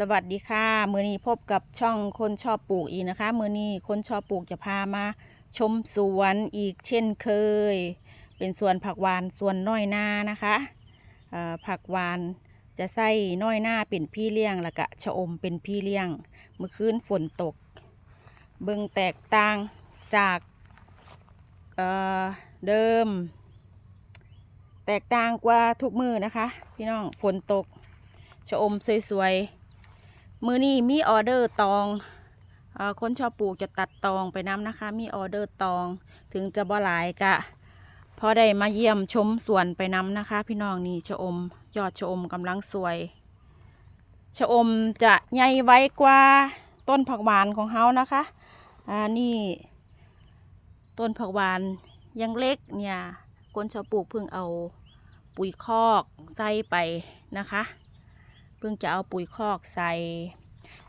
สวัสดีค่ะมือนี้พบกับช่องคนชอบปลูกอีกนะคะ มือนี้คนชอบปลูกจะพามา ชมสวนอีกเช่นเคย เป็นสวนผักหวานสวนน้อยนานะคะผักหวานจะใส่น้อยหน้าเป็นพี่เลี้ยงแล้วก็ชะอมเป็นพี่เลี้ยง เมื่อคืนฝนตก เบิ่งแตกต่างจากเเดิม แตกต่างกว่าทุกมือนะคะ พี่น้องฝนตกชะอมสวยๆ มือนี้มีออเดอร์ตองอคนชอบปลูกจะตัดตองไปน้ำนะคะ มีออเดอร์ตองถึงจะบ่หลายกะพอได้มาเยี่ยมชมสวนไปน้ำนะคะ พี่น้องนี่ชะอม ยอดชะอมกำลังสวยชะอมจะใหญ่ไว้กว่าต้นผักหวานของเฮานะคะอ่านี่ ต้นผักหวานยังเล็กเนี่ยคนชอบปลูกเพิ่งเอาปุ๋ยคอกใส่ไปนะคะ เพิ่งจะเอาปุ๋ยคอกใส่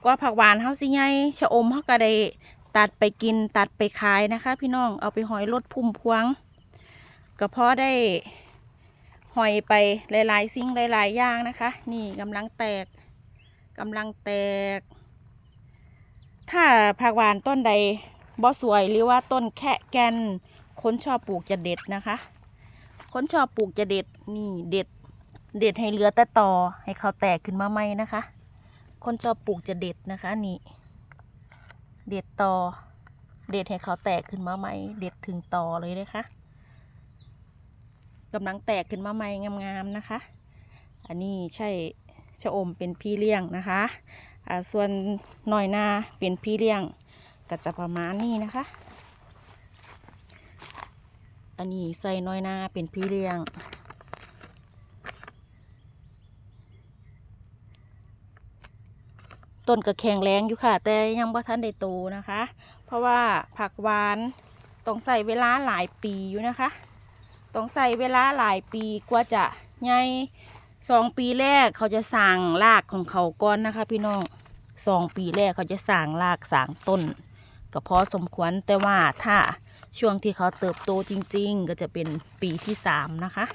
กว่าผักหวานเฮาสิไงชะอมเฮาก็ได้ตัดไปกินตัดไปขายนะคะ พี่น้องเอาไปหอยรถพุ่มพวงก็พอได้หอยไปหลายๆสิ่งหลายๆอย่างนะคะ นี่กำลังแตกกำลังแตก ถ้าผักหวานต้นใดบ่สวยหรือว่าต้นแค่แกนคนชอบปลูกจะเด็ดนะคะ คนชอบปลูกจะเด็ดนี่เด็ด เด็ดให้เหลือแต่ตอให้เขาแตกขึ้นมาใหม่นะคะ คนชอบปลูกจะเด็ดนะคะนี่ เด็ดตอเด็ดให้เขาแตกขึ้นมาใหม่เด็ดถึงตอเลยนะคะกำลังแตกขึ้นมาใหม่งามๆนะคะ อันนี้ใช่ชะอมเป็นพี่เลี้ยงนะคะส่วนหน่อยนาเป็นพี่เลี้ยงก็จะประมาณนี้นะคะ อันนี้ใส่น้อยนาเป็นพี่เลี้ยง ต้นก็แข็งแรงอยู่ค่ะ แต่ยังบ่ทันได้โตนะคะ เพราะว่าผักหวานต้องใส่เวลาหลายปีอยู่นะคะ ต้องใส่เวลาหลายปีกว่าจะใหญ่สองปีแรกเขาจะสั่งรากของเขาก่อนนะคะ พี่น้องสองปีแรกเขาจะสั่งรากสั่งต้นก็พอสมควรแต่ว่าถ้าช่วงที่เขาเติบโตจริง ๆ ก็จะเป็นปีที่สามนะคะ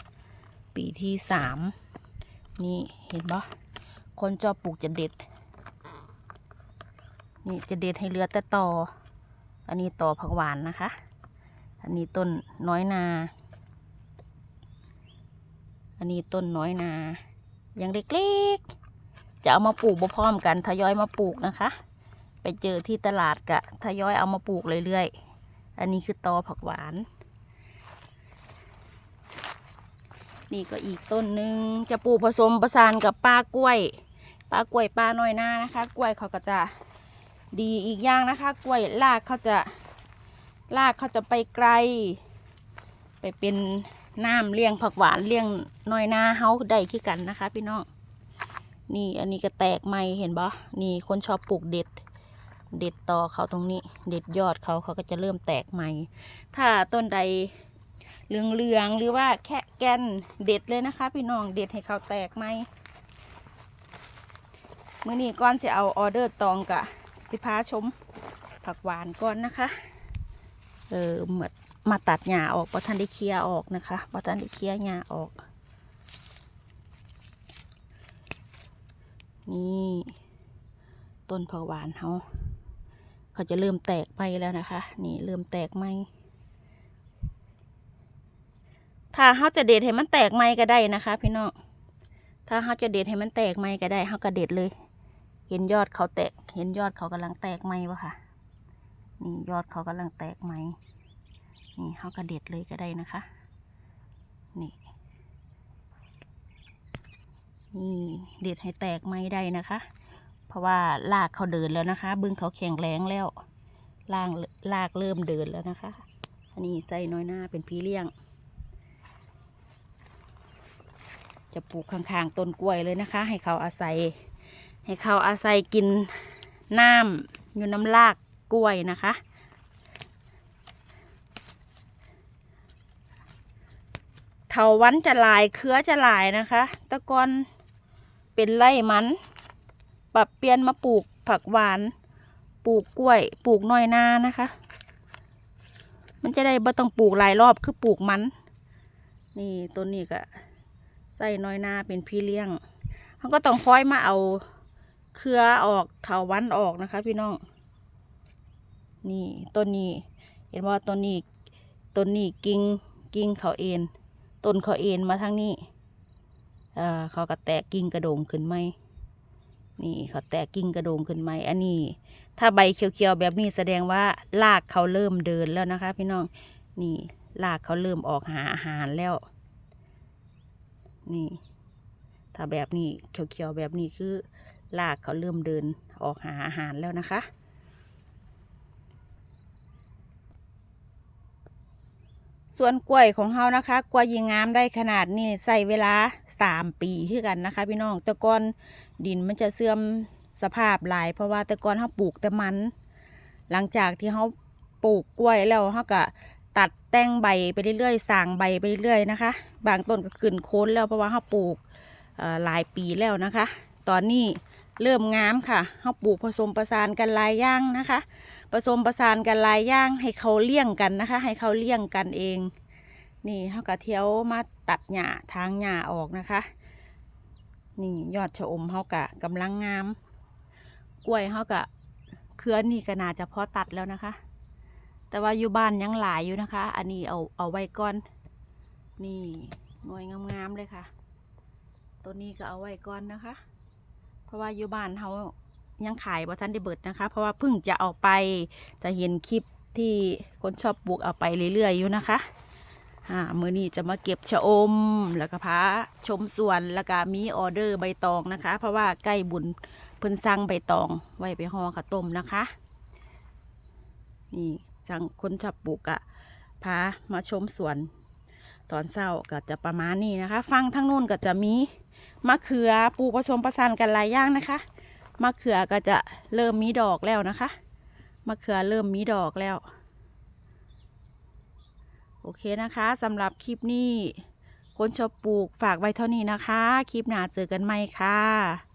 ปีที่สามนี่เห็นปะคนจอปลูกจะเด็ด นี่จะเด็ดให้เหลือแต่ตอ อันนี้ตอผักหวานนะคะ อันนี้ต้นน้อยนา อันนี้ต้นน้อยนา ยังเล็กๆ จะเอามาปลูกบ่พร้อมกันทยอยมาปลูกนะคะ ไปเจอที่ตลาดกะทยอยเอามาปลูกเรื่อยๆ อันนี้คือตอผักหวาน นี่ก็อีกต้นหนึ่งจะปลูกผสมประสานกับป้ากล้วยป้ากล้วยป้าน้อยหน้านะคะ กล้วยเขาก็จะ ดีอีกอย่างนะคะ กล้วยรากเขาจะรากเขาจะไปไกล ไปเป็นน้ำเลี้ยงผักหวานเลี้ยงน้อยหน้าเฮาได้คือกันนะคะ พี่น้องนี่อันนี้ก็แตกใหม่เห็นบ่นี่คนชอบปลูกเด็ด เด็ดต่อเขาตรงนี้ เด็ดยอดเขาเขาก็จะเริ่มแตกใหม่ถ้าต้นใดเหลืองๆหรือว่าแค่แกนเด็ดเลยนะคะ พี่น้องเด็ดให้เขาแตกใหม่มื่อนี้ก้อนจะเอาออเดอร์ตองกะ สิพาชมผักหวานก่อนนะคะ เออเหมือนมาตัดหญ้าออกประทันได้เคลียร์ออกนะคะประทันได้เคลียร์หญ้าออก นี่ต้นผักหวานเขาเขาจะเริ่มแตกไปแล้วนะคะ นี่เริ่มแตกไหมถ้าเขาจะเด็ดให้มันแตกไหมก็ได้นะคะ พี่น้องถ้าเขาจะเด็ดให้มันแตกไหมก็ได้เขาก็เด็ดเลย เห็นยอดเขาแตก เห็นยอดเขากำลังแตกไหมวะค่ะ นี่ยอดเขากำลังแตกไหม นี่เขากระเด็ดเลยก็ได้นะคะ นี่ นี่เด็ดให้แตกไหมได้นะคะ เพราะว่าลากเขาเดินแล้วนะคะ บึ้งเขาแข็งแรงแล้วล่างลากเริ่มเดินแล้วนะคะ อันนี้ใส่น้อยหน้าเป็นพี่เลี้ยง จะปลูกข้างๆต้นกล้วยเลยนะคะ ให้เขาอาศัย ให้เขาอาศัยกินน้ำอยู่น้ำลากกล้วยนะคะ เถาวันจะลายเครือจะลายนะคะ ตะกอนเป็นไร่มัน ปรับเปลี่ยนมาปลูกผักหวาน ปลูกกล้วย ปลูกน้อยนานะคะ มันจะได้บ่ต้องปลูกหลายรอบคือปลูกมัน นี่ต้นนี้ก็ใส่น้อยนาเป็นพี่เลี้ยงเขาก็ต้องคอยมาเอา เครือออกเถาวันออกนะคะ พี่น้อง นี่ต้นนี้เห็นว่าต้นนี้ต้นนี้กิ่งกิ่งเขาเอ็นต้นเขาเอ็นมาทางนี้อ่าเขาก็แตกกิ่งกระโดงขึ้นไหมนี่เขาแตกกิ่งกระโดงขึ้นไหมอันนี้ ถ้าใบเขียวๆแบบนี้แสดงว่ารากเขาเริ่มเดินแล้วนะคะ พี่น้องนี่รากเขาเริ่มออกหาอาหารแล้ว นี่ ถ้าแบบนี้เขียวๆแบบนี้คือรากเขาเริ่มเดินออกหาอาหารแล้วนะคะ ส่วนกล้วยของเฮานะคะ กล้วยยิงงามได้ขนาดนี้ใส่เวลาสามปีคือกันนะคะ พี่น้องแต่ก่อนดินมันจะเสื่อมสภาพหลาย เพราะว่าแต่ก่อนเฮาปลูกแต่มัน หลังจากที่เฮาปลูกกล้วยแล้วเฮาก็ตัดแต่งใบไปเรื่อยๆสางใบไปเรื่อยๆนะคะ บางต้นก็ขึ้นโคนแล้วเพราะว่าเฮาปลูก หลายปีแล้วนะคะ ตอนนี้เริ่มงามค่ะเฮาปลูกผสมประสานกันหลายย่างนะคะ ผสมประสานกันหลายย่างให้เขาเลี้ยงกันนะคะ ให้เขาเลี้ยงกันเอง นี่เขาก็เที่ยวมาตัดหญ้าทางหญ้าออกนะคะ นี่ยอดชะอมเขากะกำลังงาม กล้วยเขากะเครือนี่ก็น่าจะพอตัดแล้วนะคะ แต่ว่าอยู่บ้านยังหลายอยู่นะคะ อันนี้เอาเอาไว้ก่อน นี่หน่วยงามๆเลยค่ะ ตัวนี้ก็เอาไว้ก่อนนะคะ เพราะว่าอยู่บ้านเขายังขายบ่ทันได้เบิดนะคะ เพราะว่าเพิ่งจะเอาไปจะเห็นคลิปที่คนชอบปลูกเอาไปเรื่อยๆอยู่นะคะอ่ามือนี้จะมาเก็บชะอมแล้วก็พาชมสวนแล้วก็มีออเดอร์ใบตองนะคะ เพราะว่าใกล้บุญเพิ่นสั่งใบตองไว้ไปห่อข้าวต้มนะคะนี่จังคนชอบปลูกอะพามาชมสวน ตอนเช้าก็จะประมาณนี้นะคะ ฟังทั้งนู้นก็จะมี มะเขือปลูกผสมประสานกันหลายอย่างนะคะมะเขือก็จะเริ่มมีดอกแล้วนะคะมะเขือเริ่มมีดอกแล้ว โอเคนะคะสำหรับคลิปนี้คนชอบปลูกฝากไว้เท่านี้นะคะ คลิปหน้าเจอกันใหม่ค่ะ